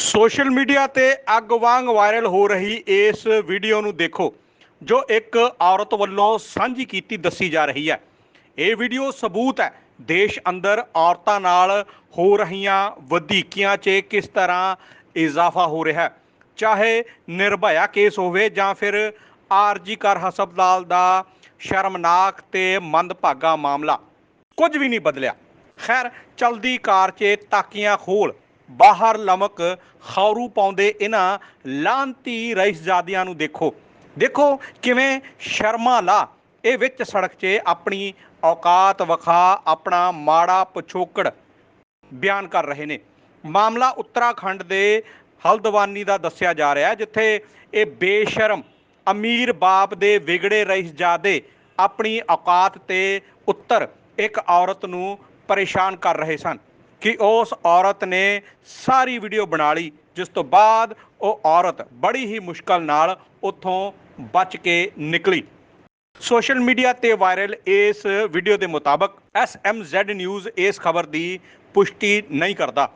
Social media ਤੇ ਅੱਗ ਵਾਂਗ ਵਾਇਰਲ ਹੋ ਰਹੀ ਇਸ ਵੀਡੀਓ ਨੂੰ ਦੇਖੋ, ਜੋ ਇੱਕ ਔਰਤ ਵੱਲੋਂ ਸਾਂਝੀ ਕੀਤੀ ਦੱਸੀ ਜਾ ਰਹੀ ਹੈ। ਇਹ ਵੀਡੀਓ ਸਬੂਤ ਹੈ, ਦੇਸ਼ ਅੰਦਰ ਔਰਤਾਂ ਨਾਲ ਹੋ ਰਹੀਆਂ ਵਧੀਕੀਆਂ 'ਚ ਕਿਸ ਤਰ੍ਹਾਂ ਇਜ਼ਾਫਾ ਹੋ ਰਿਹਾ ਹੈ। ਚਾਹੇ ਨਿਰਭਇਆ ਕੇਸ ਹੋਵੇ ਜਾਂ ਫਿਰ ਆਰਜੀ ਕਰ ਹਸਪਤਾਲ ਦਾ ਸ਼ਰਮਨਾਕ ਤੇ ਮੰਦਭਾਗਾ ਮਾਮਲਾ, ਕੁਝ ਵੀ ਨਹੀਂ ਬਦਲਿਆ। ਖੈਰ, ਚਲਦੀ ਕਾਰ 'ਚ ਤਾਕੀਆਂ ਖੋਲ ਬਾਹਰ ਲਮਕ ਖੌਰੂ ਪਾਉਂਦੇ ਇਹਨਾਂ ਲਾਂਤੀ ਰਈਸਜ਼ਾਦੀਆਂ ਨੂੰ ਦੇਖੋ। ਦੇਖੋ ਕਿਵੇਂ ਸ਼ਰਮਾ ਲਾ, ਇਹ ਵਿੱਚ ਸੜਕ 'ਚ ਆਪਣੀ ਔਕਾਤ ਵਿਖਾ, ਆਪਣਾ ਮਾੜਾ ਪਿਛੋਕੜ ਬਿਆਨ ਕਰ ਰਹੇ ਨੇ। ਮਾਮਲਾ ਉੱਤਰਾਖੰਡ ਦੇ ਹਲਦਵਾਨੀ ਦਾ ਦੱਸਿਆ ਜਾ ਰਿਹਾ ਜਿੱਥੇ ਇਹ ਬੇਸ਼ਰਮ ਅਮੀਰ ਬਾਪ ਦੇ ਵਿਗੜੇ ਰਈਸਜ਼ਾਦੇ ਆਪਣੀ ਔਕਾਤ ਤੇ ਉੱਤਰ ਇੱਕ ਔਰਤ ਨੂੰ ਪਰੇਸ਼ਾਨ ਕਰ ਰਹੇ ਸਨ। ਕਿ ਉਸ ਔਰਤ ਨੇ ਸਾਰੀ ਵੀਡੀਓ ਬਣਾ ਲਈ, ਜਿਸ ਤੋਂ ਬਾਅਦ ਉਹ ਔਰਤ ਬੜੀ ਹੀ ਮੁਸ਼ਕਲ ਨਾਲ ਉੱਥੋਂ ਬਚ ਕੇ ਨਿਕਲੀ। ਸੋਸ਼ਲ ਮੀਡੀਆ ਤੇ ਵਾਇਰਲ ਇਸ ਵੀਡੀਓ ਦੇ ਮੁਤਾਬਕ ਐਸਐਮਜ਼ੈਡ ਨਿਊਜ਼ ਇਸ ਖਬਰ ਦੀ ਪੁਸ਼ਟੀ ਨਹੀਂ ਕਰਦਾ।